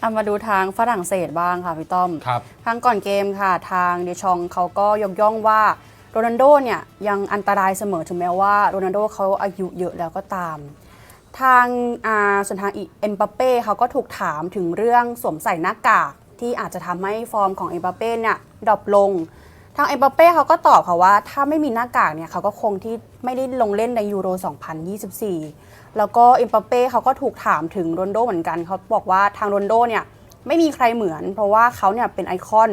เอามาดูทางฝรั่งเศสบ้างค่ะพี่ต้อมครับทางก่อนเกมค่ะ ทางเดชองเขาก็ยกย่องว่าโรนัลโดเนี่ยยังอันตรายเสมอถึงแม้ว่าโรนัลโดเขาอายุเยอะแล้วก็ตาม ทางอ่าส่วนทางเอ็มบัปเป้เขาก็ถูกถามถึงเรื่องสวมใส่หน้ากากที่อาจจะทำให้ฟอร์มของเอ็มบัปเป้เนี่ยดรอปลง ทางเอ็มบัปเป้เขาก็ตอบค่ะว่า ถ้าไม่มีหน้ากากเนี่ยเขาก็คงที่ไม่ได้ลงเล่นในยูโร 2024 แล้วก็เอ็มบัปเป้เขาก็ถูกถามถึงโรนโดเหมือนกันเขาบอกว่าทางโรนโดเนี่ยไม่มีใครเหมือน เพราะว่าเขาเนี่ยเป็นไอคอน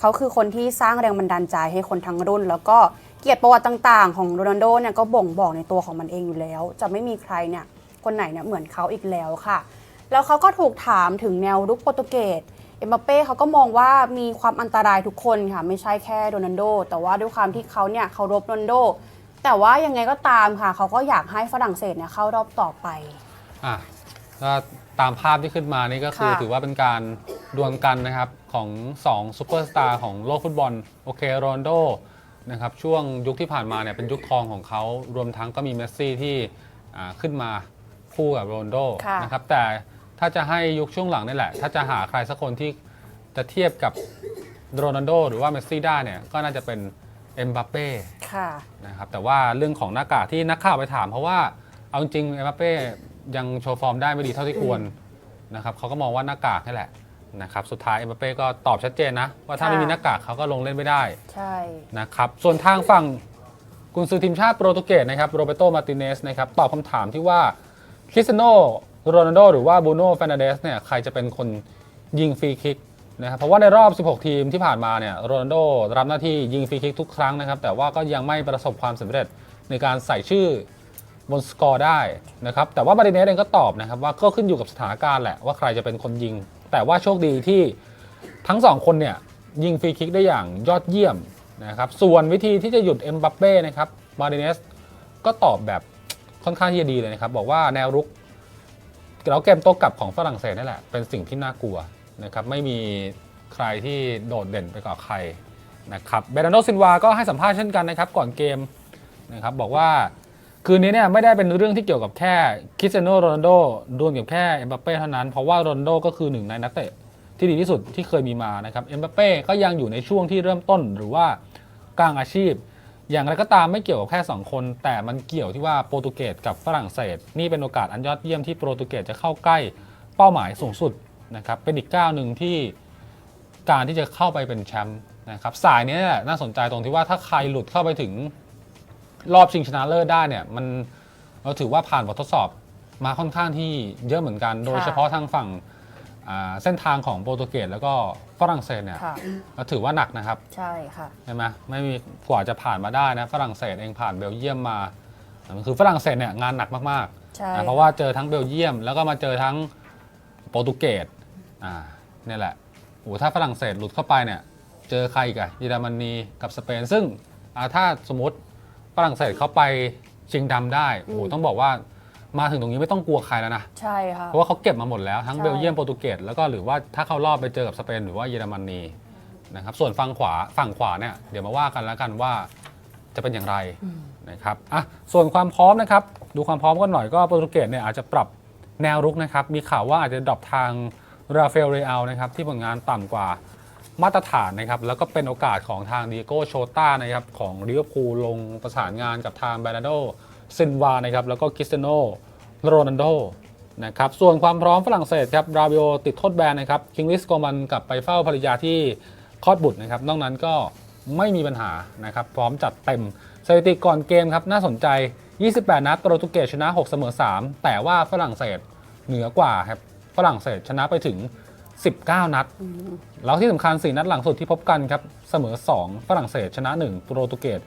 เขาคือคนที่สร้างแรงบันดาลใจให้คนทั้งรุ่น แล้วก็เกียรติประวัติต่างๆ ของโรนัลโดเนี่ยก็บ่งบอกในตัวของมันเองอยู่แล้ว จะไม่มีใครเนี่ยคนไหนเนี่ยเหมือนเขาอีกแล้วค่ะ แล้วเขาก็ถูกถามถึงแนวรุกโปรตุเกส เอ็มบัปเป้เขาก็มองว่ามีความอันตรายทุกคนค่ะ ไม่ใช่แค่โรนัลโด แต่ว่าด้วยความที่เขาเนี่ยเคารพโรนัลโด แต่ว่ายังไงก็ตามค่ะ เขาก็อยากให้ฝรั่งเศสเนี่ยเข้ารอบต่อไปอะก็ตามภาพที่ขึ้นมานี่ก็คือค่ะ ถือว่าเป็นการดวลกันนะครับของ2ซูเปอร์สตาร์ของโลกฟุตบอลโอเคโรนลโดนะครับช่วงยุคที่ผ่านมาเนี่ยเป็นยุคทองของเขารวมทั้งก็มีเมสซี่ที่อ่าขึ้นมาคู่กับโรนลโดค่ะ นะครับแต่ ถ้าจะให้ยุคช่วงหลังนี่แหละ ถ้าจะหาใครสักคนที่จะเทียบกับโรนัลโดหรือว่าเมสซี่ได้เนี่ยก็น่าจะเป็นเอ็มบัปเป้ค่ะนะครับแต่ว่าเรื่องของหน้ากากที่นักข่าวไปถาม เพราะว่าเอาจริงๆเอ็มบัปเป้ยังโชว์ฟอร์มได้ไม่ดีเท่าที่ควรนะครับเขาก็มองว่าหน้ากากนี่แหละนะครับสุดท้ายเอ็มบัปเป้ก็ตอบชัดเจนนะ ว่าถ้าค่ะไม่มีหน้ากากเขาก็ลงเล่นไม่ได้ใช่นะครับส่วนทางฝั่งกุนซือทีมชาติโปรตุเกสนะครับโรเบโตมาร์ติเนสนะครับตอบคำถามที่ว่าคริสเตยโน โรนัลโดหรือว่าบูโน่เฟรนเดสเนี่ยใครจะเป็นคนยิงฟรีคิกนะครับเพราะว่าในรอบ 16 ทีมที่ผ่านมาเนี่ยโรนัลโดรับหน้าที่ยิงฟรีคิกทุกครั้งนะครับ แต่ว่าก็ยังไม่ประสบความสำเร็จในการใส่ชื่อบนสกอร์ได้นะครับ แต่ว่ามาริเนสเองก็ตอบนะครับว่าก็ขึ้นอยู่กับสถานการณ์แหละว่าใครจะเป็นคนยิง แต่ว่าโชคดีที่ทั้งสองคนเนี่ยยิงฟรีคิกได้อย่างยอดเยี่ยมนะครับส่วนวิธีที่จะหยุดเอ็มบัปเป้นะครับมาริเนสก็ตอบแบบค่อนข้างที่จะดีเลยนะครับ บอกว่าแนวรุก แล้วเกมโต้กลับของฝรั่งเศสนี่แหละ เป็นสิ่งที่น่ากลัวนะครับไม่มีใครที่โดดเด่นไปกว่าใครนะครับเบรนโดซินวาก็ให้สัมภาษณ์เช่นกันนะครับก่อนเกมนะครับบอกว่าคืนนี้เนี่ยไม่ได้เป็นเรื่องที่เกี่ยวกับแค่คริสเตียโนโรนัลโดดวลกับแค่เอ็มบัปเป้เท่านั้น เพราะว่าโรนัลโดก็คือหนึ่งในนักเตะที่ดีที่สุดที่เคยมีมานะครับเอ็มบัปเป้ก็ยังอยู่ในช่วงที่เริ่มต้นหรือว่ากลางอาชีพ อย่างไรก็ตามไม่เกี่ยวกับแค่ 2 คน แต่มันเกี่ยวที่ว่าโปรตุเกสกับฝรั่งเศส นี่เป็นโอกาสอันยอดเยี่ยมที่โปรตุเกสจะเข้าใกล้เป้าหมายสูงสุดนะครับเป็นอีกก้าวหนึ่งที่การที่จะเข้าไปเป็นแชมป์นะครับสายนี้น่าสนใจตรงที่ว่าถ้าใครหลุดเข้าไปถึงรอบชิงชนะเลิศได้เนี่ยมันเราถือว่าผ่านบททดสอบมาค่อนข้างที่เยอะเหมือนกัน โดยเฉพาะทางฝั่ง เส้นทางของโปรตุเกสแล้วก็ฝรั่งเศสเนี่ยค่ะเราถือว่าหนักนะครับใช่ค่ะ ใช่ไหมไม่มีกว่าจะผ่านมาได้นะฝรั่งเศสเองผ่านเบลเยียมมามันคือฝรั่งเศสเนี่ยงานหนักมากใช่ ๆนะเพราะว่าเจอทั้งเบลเยียม แล้วก็มาเจอทั้งโปรตุเกสอ่าเนี่ยแหละโอ้ถ้าฝรั่งเศสหลุดเข้าไปเนี่ยเจอใครอีกอะเยอรมนีกับสเปนซึ่งอ่าถ้าสมมติฝรั่งเศสเขาไปชิงดำได้โอ้โหต้องบอกว่า มาถึงตรงนี้ไม่ต้องกลัวใครแล้วนะ ใช่ค่ะ เพราะว่าเขาเก็บมาหมดแล้วทั้งใช่ เบลเยียมโปรตุเกสแล้วก็หรือว่าถ้าเข้ารอบไปเจอกับสเปนหรือว่าเยอรมนีนะครับส่วนฝั่งขวาฝั่งขวาเนี่ยเดี๋ยวมาว่ากันแล้วกันว่าจะเป็นอย่างไรนะครับอะส่วนความพร้อมนะครับ ดูความพร้อมกันหน่อยก็โปรตุเกสเนี่ยอาจจะปรับแนวรุกนะครับ มีข่าวว่าอาจจะดรอปทางราฟาเอลเรอัลนะครับที่ผลงานต่ำกว่ามาตรฐานนะครับ แล้วก็เป็นโอกาสของทางดิโก้โชต้านะครับของลิเวอร์พูลลงประสานงานกับทางเบรนาโด ซินวานะครับแล้วก็คริสเตโนโรนัลโดนะครับส่วนความพร้อมฝรั่งเศสครับราบิโอติดโทษแบนนะครับคิงลิสโกมันกลับไปเฝ้าภรรยาที่คลอดบุตรนะครับนอกนั้นก็ไม่มีปัญหานะครับพร้อมจัดเต็มสถิติก่อนเกมครับน่าสนใจ 28 นัดโปรตุเกสชนะ 6 เสมอ 3 แต่ว่าฝรั่งเศสเหนือกว่าครับฝรั่งเศสชนะไปถึง 19 นัด แล้วที่สำคัญ 4 นัดหลังสุดที่พบกันครับเสมอ 2 ฝรั่งเศสชนะ 1 โปรตุเกส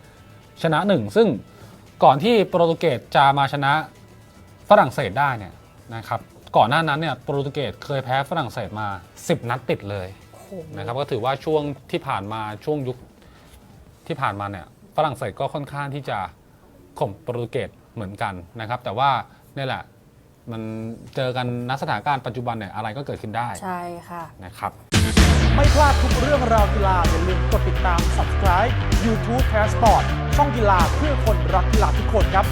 ชนะ 1 ซึ่ง ก่อนที่โปรตุเกสจะมาชนะฝรั่งเศสได้เนี่ยนะครับก่อนหน้านั้นเนี่ยโปรตุเกสเคยแพ้ฝรั่งเศสมา 10 นัดติดเลยโอ้โหนะครับก็ถือว่าช่วงที่ผ่านมาช่วงยุคที่ผ่านมาเนี่ยฝรั่งเศสก็ค่อนข้างที่จะข่มโปรตุเกสเหมือนกันนะครับ แต่ว่านี่แหละมันเจอกันณสถานการณ์ปัจจุบันเนี่ยอะไรก็เกิดขึ้นได้ ใช่ค่ะนะครับ ไม่พลาดทุกเรื่องราวกีฬา ตาม subscribe YouTube Passport ช่องกีฬาเพื่อคนรักกีฬาทุกคนครับ